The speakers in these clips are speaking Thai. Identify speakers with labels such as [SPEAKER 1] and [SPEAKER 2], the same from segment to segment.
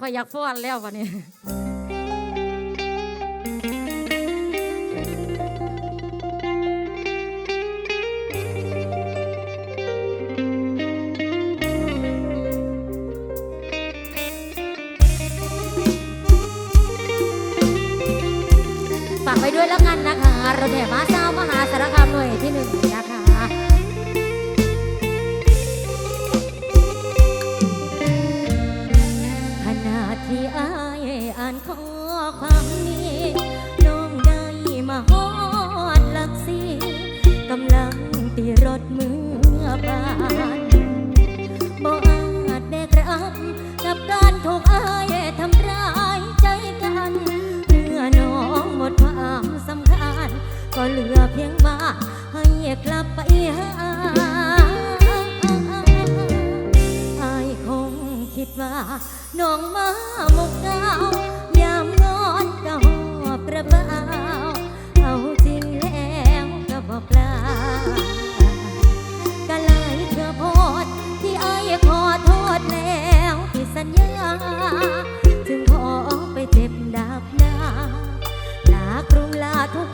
[SPEAKER 1] ข่อยอยากฟ้อนแล้ววันนี้ เพียงมาให้กลับไปหาไอ้คงคิดว่าน้องมามุกดาวยามงอนกะหอบกระเป๋าเอาจริงแล้วก็บอกลากะเลยเธอโพดที่ไอ้ขอโทษแล้วที่สัญญา จึงขอไปเจ็บดับหน้าลากรุงลาทุก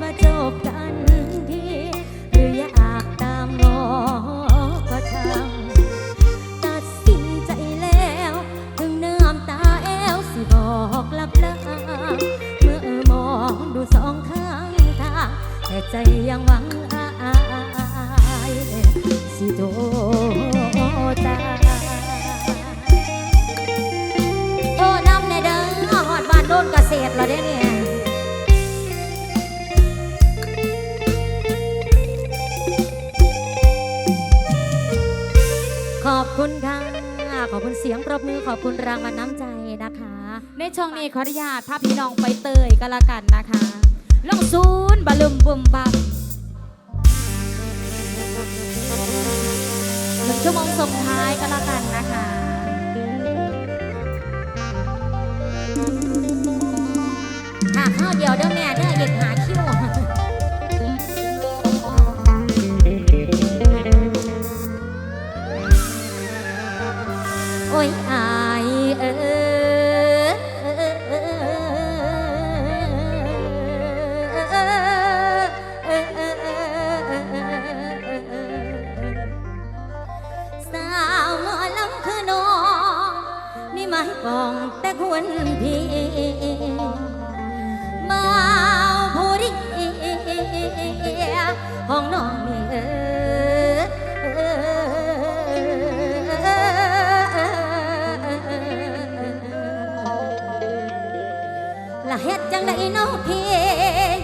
[SPEAKER 1] มาจบกันทีหรืออยากตามงอก็ช่างตัดสินใจแล้ว ถึงน้ำตาแอวสิบอกลับลาเมื่อมองดูสองข้างทางแต่ใจยังหวัง ขอบคุณเสียงปรบมือขอบคุณรางวัลน้ำใจนะคะ
[SPEAKER 2] ในช่องนี้ขออนุญาตพาพี่น้องไปเตยกันละกันนะคะลงซูนบะลุมบุมบับหนึ่งชั่วโมงส่งท้ายกัน
[SPEAKER 1] พลง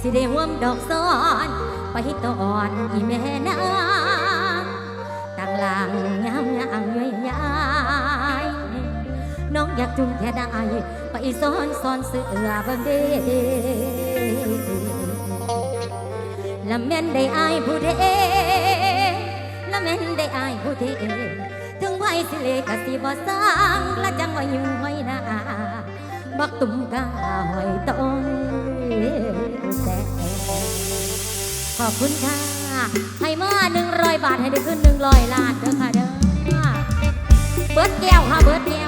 [SPEAKER 1] สิได้ห่วมดอกซอนไปตอนอีแม่นางต่างหลังยามยามย้อยยายน้องอยากจุงแค่ได้ไปซ้อนซ้อนเสือบังเดลำแม่นได้อายผู้เดลำแม่นได้อายผู้เดถึงไว้สิเลกสิบ่สร้างและจังไว้อยู่ไว้นา บักตุ้มกาหอยต้นแต่ขอบคุณค่ะให้มาหนึ่งร้อยบาทให้ได้ขึ้นหนึ่งร้อยล้านเด้อค่ะเด้อเบิร์ดแก้วค่ะเบิร์ดแก้ว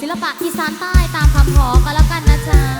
[SPEAKER 1] ศิลปะอีสานใต้ตามคำ
[SPEAKER 2] ขอก็แล้วกันนะจ๊ะ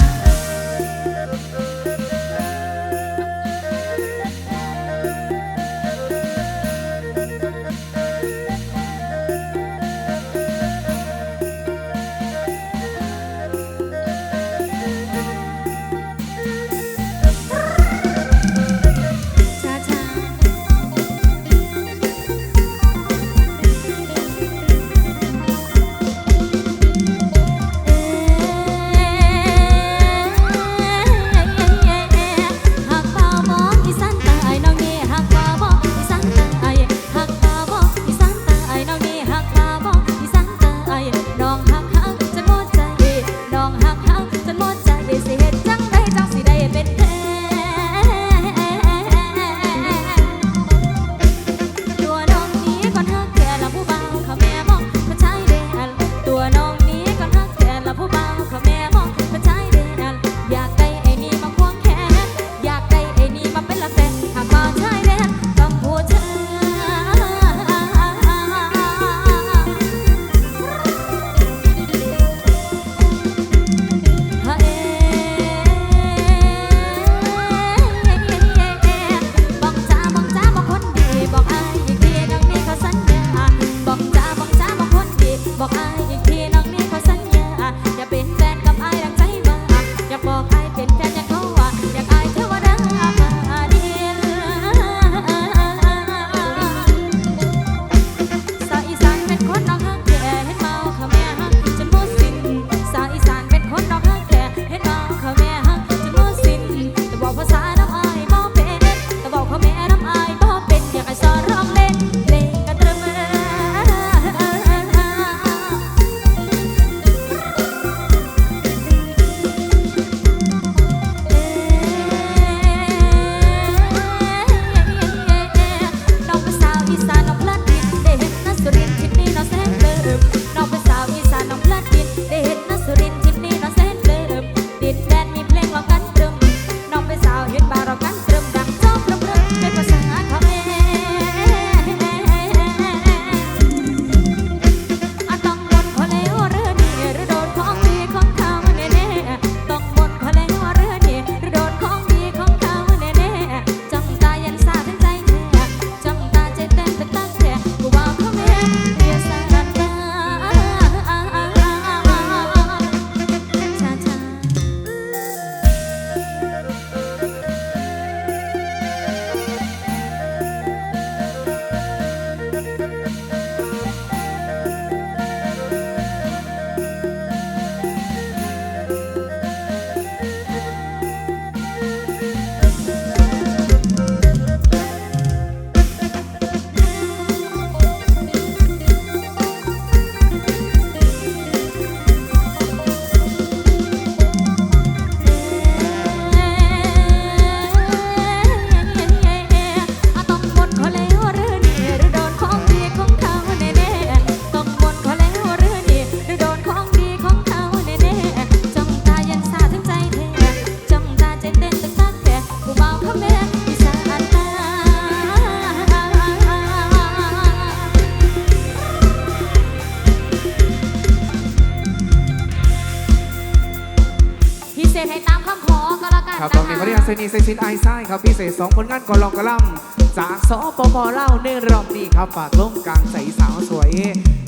[SPEAKER 3] นนี้พระยาเซนีเซซินไอไซครับพิเศษสองผลงานก่อนลองกระลำจากสปปเล่าในรอบนี้ครับฝากลงกลางใสสาวสวย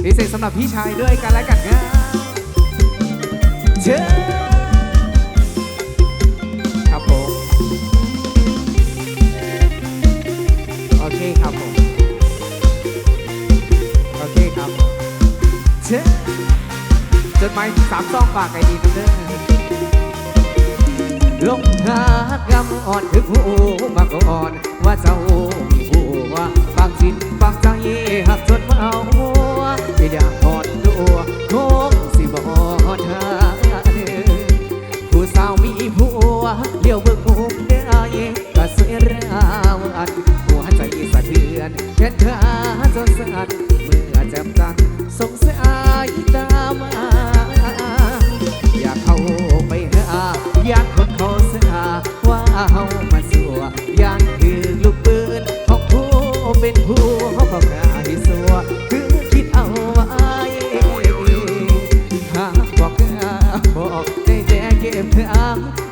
[SPEAKER 3] พิเศษสำหรับพี่ชายด้วยกันและกันครับเชิญครับผมโอเคครับผมโอเคครับเชิญจดหมายสามซองฝากไอดีกันเด้อ ลงหากำอ่อนถึงผู้มาก่อนว่าเจ้ามีผู้ว่าบางจิตบางใจหักจนเมาไม่อยากอ่อนตัวคงสิบอ่อนหาเด้อผู้สาวมีผัวเลี้ยวเบิ่งมุมได้ก็เสียราวอันหัวใจสะเทือนแขนขาจน แต่เก็บเธอเอาไ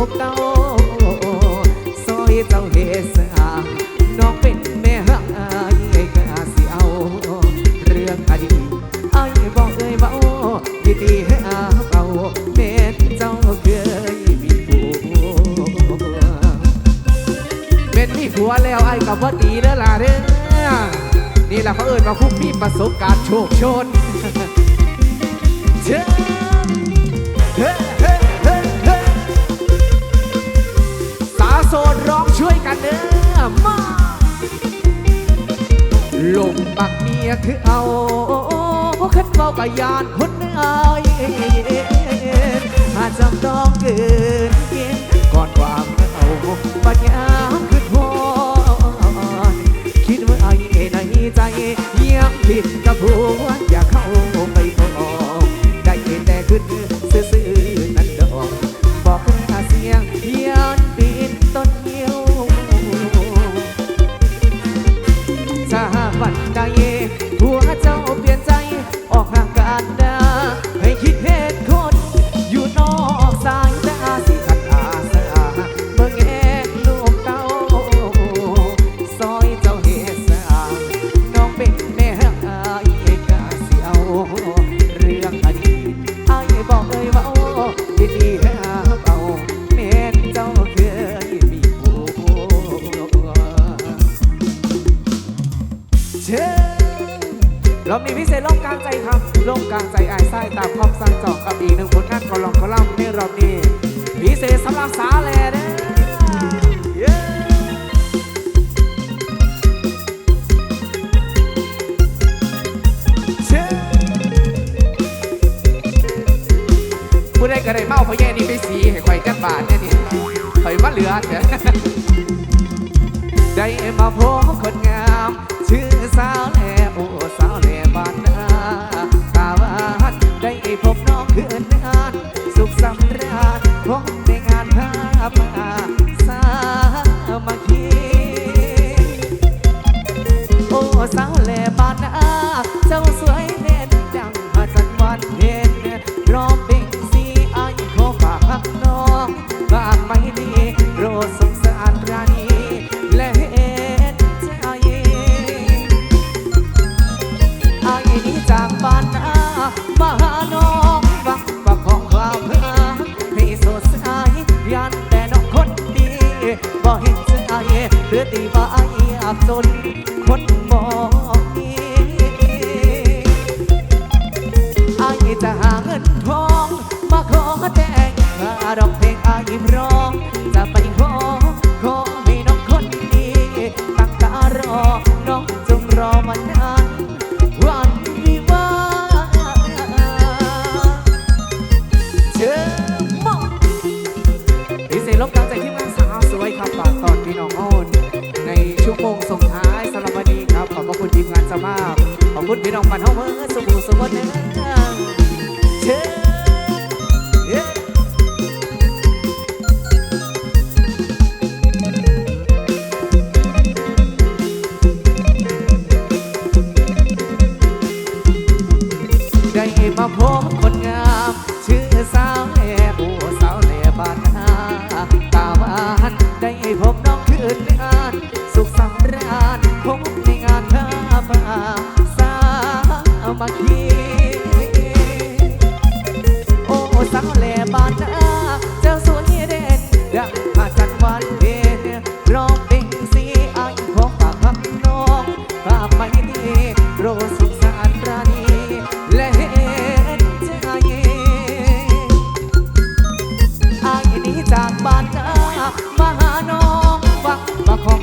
[SPEAKER 3] ลูกเตาซอยเจ้าเฮสาน้องเป็นแม่หักอายกาสิเอา เรื่องอดีตไอ้บอกเลยเบาดีให้อาเบาแม่เจ้าเคยมีผัวเป็นมีผัวแล้วไอ้กับว่าตีเด้อล่ะเด้อนี่แหละเขาเอิญมาผู้มีประสบการณ์โชคชนเชิญ ยคือเอาขึ้นเบากะยานคนเอ้ยอาจำต้องเกินเกณฑ์ก่อนความเอาปัญญาคือพอคิดว่าไอ้ในใจยังผิดกับผั รอบนี้พิเศษสำหรับสาแลเด้อเย้เชิญผู้ใดก็ได้เมาเพราะแย่นี่ไปสีให้ข่อยกันบาทเนี่ยนี่ข่อยมาเหลือเถอะได้มาพบคนงาม ชื่อสาวแล อับจน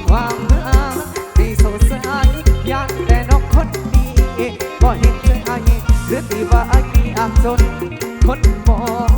[SPEAKER 3] ความรักในโซสายยานแต่นองคนนี้บ่เห็นด้วายรือตีว่า
[SPEAKER 1] อา
[SPEAKER 3] ยมีอามจนคนบอก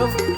[SPEAKER 3] Ricardo.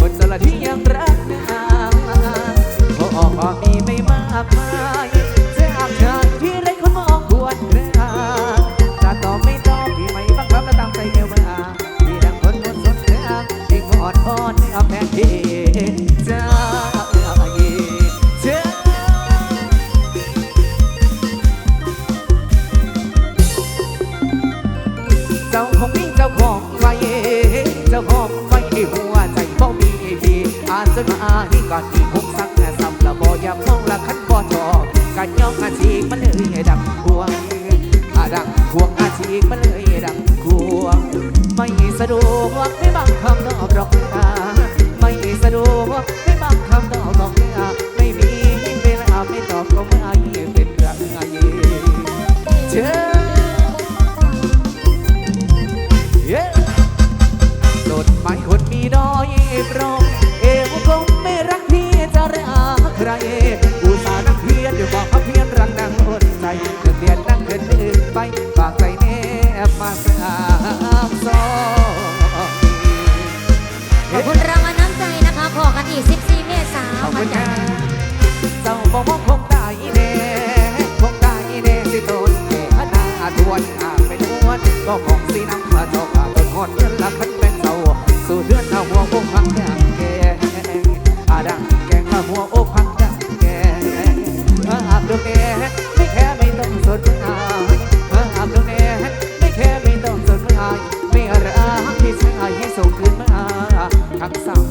[SPEAKER 3] สู่คืนมาคำสา